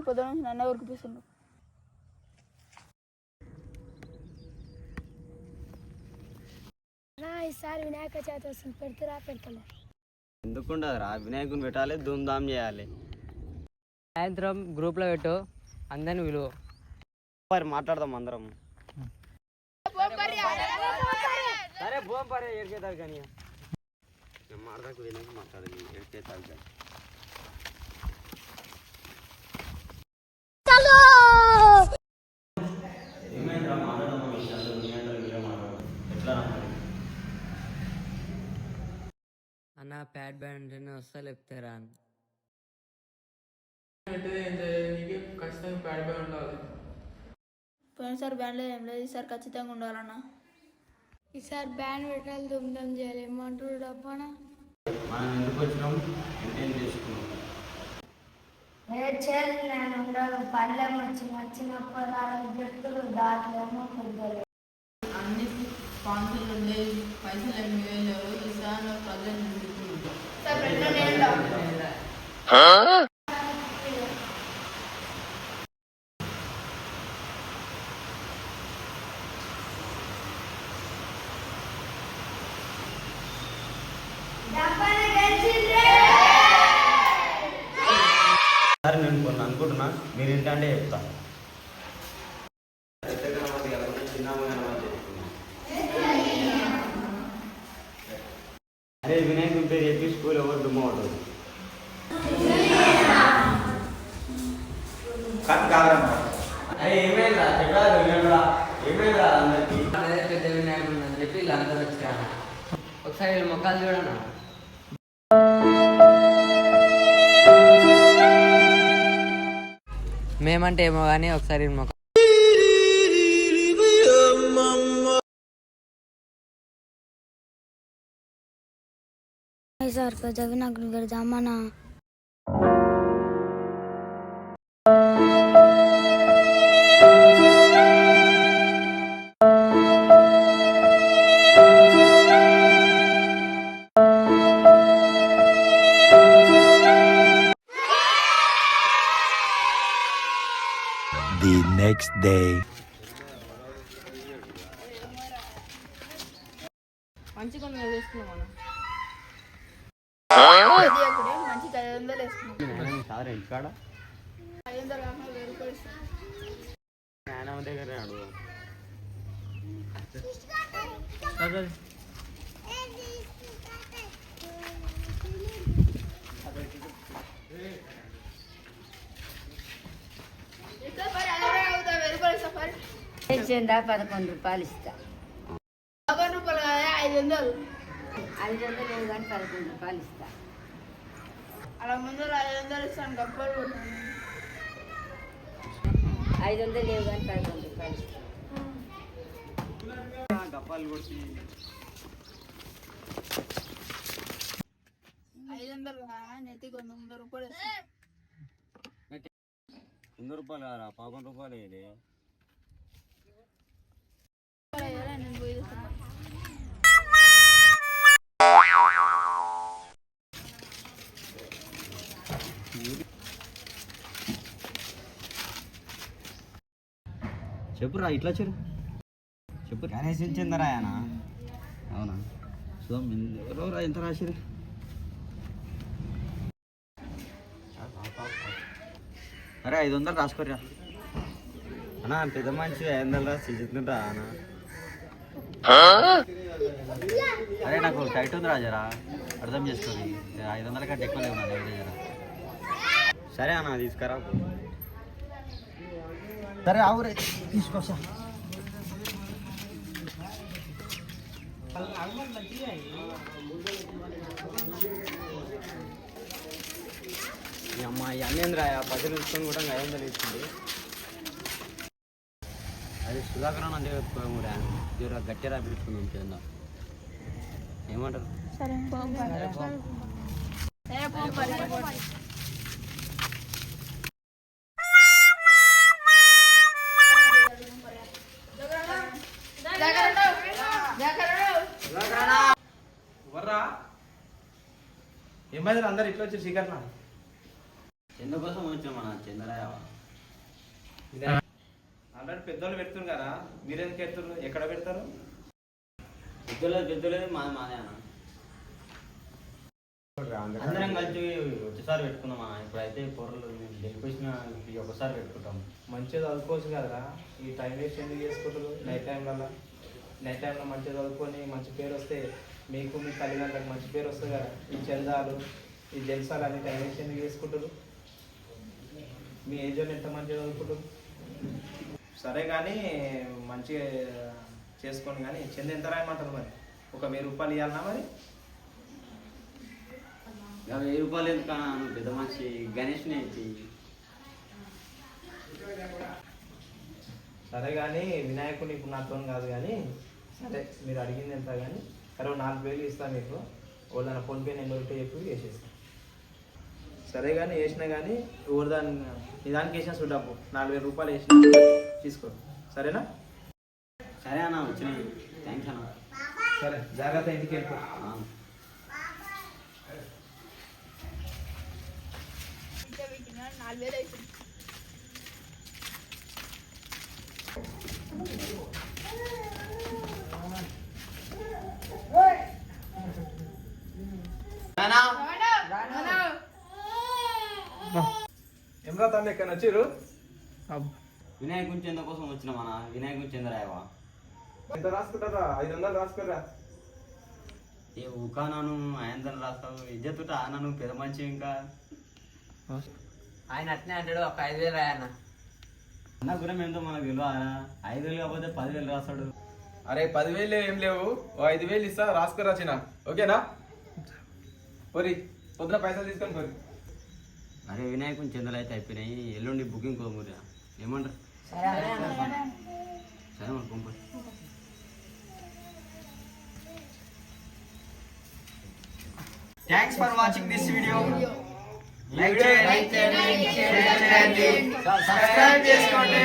పొద్దున నుంచి నన్ను ఉరికిపిస్తుండు నా ఈసారి వినాయక చవితి వస్తుంది పెడుతురా పెడతలే ఎందుకుండదురా? వినాయకుని పెట్టాలి ధూమ్ధామ్ చేయాలి. సాయంత్రం గ్రూప్లో పెట్టు అందరిని విలువ మరి మాట్లాడదాం అందరం. సరే పోం పరే కానీ. ఏడికేతారు కానీ ఏమైందిరా మాట్లాడదాం మాట్లాడదాం ఎట్లా అన్న ప్యాడ్ బ్యాండ్ వస్తా లేపుతారా పోయినసారి బ్యాండ్ లేదు ఏం లేదు ఈసారి ఖచ్చితంగా ఉండాలన్నా. ఈసారి బ్యాండ్ పెట్టాలి దుమ్దమ్ చేయాలి. ఏమంటారు డబ్బానా? మనం ఎందుకు వచ్చినాం? ఎంటైన్ చేసుకున్నాం. చేయాలి నేను ఉండదు పల్లెం వచ్చి వచ్చినప్పుడు దాంట్లేమో కొద్దిగా అన్ని స్పాన్సర్లు ఉండేవి పైసలు ఎనిమిది వేలు ఈసారి మీరు ఏంటంటే చెప్తా. అరే వినాయకుడి పేరు చెప్పి స్కూల్ ఎవరు డుమ్మ అవుతుంది అరే ఏమైందా చెప్పాలి వినాయకుడా ఏమైందా అందరికి? అదే పెద్ద వినాయకుడు అని చెప్పి వీళ్ళందరూ వచ్చారు. ఒకసారి మొక్కలు చూడనా మేమంటే ఏమో కానీ ఒకసారి మొక్క సార్ పెద్దవి నాకు పెడదామనా రూపాయలు ఇస్తాను నాయనమ్మ దగ్గరే అడుగు ఇస్తా పరి అదే అవుతా వెయ్యి రూపాయలు ఇస్తా పరి తెచ్చిందా పదకొండు రూపాయలు ఇస్తా. పదకొండు రూపాయలు కదా ఐదు వందలు. ఐదు వందలు లేవు కానీ పదకొండు రూపాయలు ఇస్తా. అలా ముందర ఐదు వందలు ఇస్తాను గప్పలు ఐదు వందలు లేవు కానీ పదకొండు రూపాయలు ఇస్తా. గప్పాలు కొట్టి. ఐదు వందలు నెత్తికి వంద వంద రూపాయలు ఇస్తాను వంద రూపాయలు కాదా పదకొండు రూపాయలు చెప్పురా ఇట్లా చెరు. చెప్పు. గణేష్ ఇచ్చిందరా ఆయన. అవునా? చూద్దాం ఎవరెవరా ఎంత రాసిరు అరే ఐదు వందలు రాసుకోరా అన్నా పెద్ద మనిషి ఐదు వందలు రాసి చెప్తుంటా అన్న. అరే నాకు టైట్ ఉంది రాజరా అర్థం చేసుకోండి ఐదు వందల కంటే ఎక్కువ లేవు జరా. సరే అన్న తీసుకురా. సరే ఆవురే తీసుకొస్తా. ఈ అమ్మ ఇవన్నీ ఏందిరా తీసుకొని కూడా ఐదు వందలు అది సుధాకర్ అన్న చెప్పుకోము రా జర గట్టిగా పిలుచుకుందాం కింద ఏమంటారు? ఉండు. ఏమైంది అందరు ఇట్లా వచ్చి శ్రీకరణ కోసం వచ్చాం మన చంద్రరాయ ఆల్రెడీ పెద్దోళ్ళు పెడుతున్నారు కదా మీరెందుకు పెడుతున్నారు ఎక్కడ పెడతారు? పెద్దలేదు పెద్దలేదు మాది మాదే అన్న. అందరం కలిసి ఒకసారి పెట్టుకున్నాం అన్న. ఇప్పుడైతే పొరలు గెలిపించిన ఒకసారి పెట్టుకుంటాం. మంచిగా చదువుకోవచ్చు కదరా. ఈ టైం వేస్ట్ ఎందుకు చేసుకుంటారు? నైట్ టైంలలో నైట్ టైంలో మంచిగా చదువుకొని మంచి పేరు వస్తే మీకు మీ తల్లిదండ్రులకు మంచి పేరు వస్తుంది కదా. ఈ చందాలు ఈ జల్సాలు అన్ని టైం వేస్ట్ ఎందుకు చేసుకుంటారు? మీ ఏజ్ వాళ్ళు ఎంత మంచిగా చదువుకుంటారు? సరే కానీ మంచిగా చేసుకోండి కానీ చెంది ఎంత రాయమంటారు మరి? ఒక వెయ్యి రూపాయలు ఇవ్వాలన్నా మరి? వెయ్యి రూపాయలు ఎందుకు పెద్ద మనిషి. గణేష్ని ఇచ్చి సరే కానీ వినాయకుని ఇప్పుడు నాతో కాదు కానీ సరే మీరు అడిగింది ఎంత కానీ సరే నాలుగు వేలు ఇస్తాను మీకు. వాళ్ళ ఫోన్పే నెంబర్ పే చెప్పి వేసేస్తాను సరే కానీ వేసినా కానీ ఎవరు దాన్ని నీ దానికి వేసిన చూడబ్బు నాలుగు వేల రూపాయలు వేసిన తీసుకో. సరేనా? సరే అన్న వచ్చినాయి థ్యాంక్స్ అన్న. సరే జాగ్రత్త ఇంటికి వెళ్ళిపో. నాలుగు వేలు ఏమరా తమ్మి ఎక్కడ వచ్చారు వినాయకుని చంద్ర కోసం వచ్చినాం అన్న వినాయకుని చంద్రరాయవా ఎంత రాసుకుంటారా? ఐదు వందలు రాసుకురా ఏ ఊకా నన్ను ఆయన రాస్తావు ఇజ్జతుట నన్ను పెద్ద మనిషి ఇంకా. ఆయన అట్నే అంటాడు ఒక ఐదు వేలు రాయన్న. అన్న గురం ఎంతో మనకు తెలియదు ఐదు వేలు కాకపోతే పదివేలు రాస్తాడు. అరే పదివేలు ఏం లేవు. ఓ ఐదు వేలు ఇస్తా రాసుకురా చిన్న. ఓకేనా? పోరి పొద్దున పైసలు తీసుకొని పోరి. అరే వినాయకుని చంద్రలు అయితే అయిపోయినాయి. ఎల్లుండి బుకింగ్ కోమురా ఏమంటారు? సరే మన పంపండి thanks for watching this video like చేయండి, చేయండి షేర్ చేయండి సబ్స్క్రైబ్ చేసుకోండి.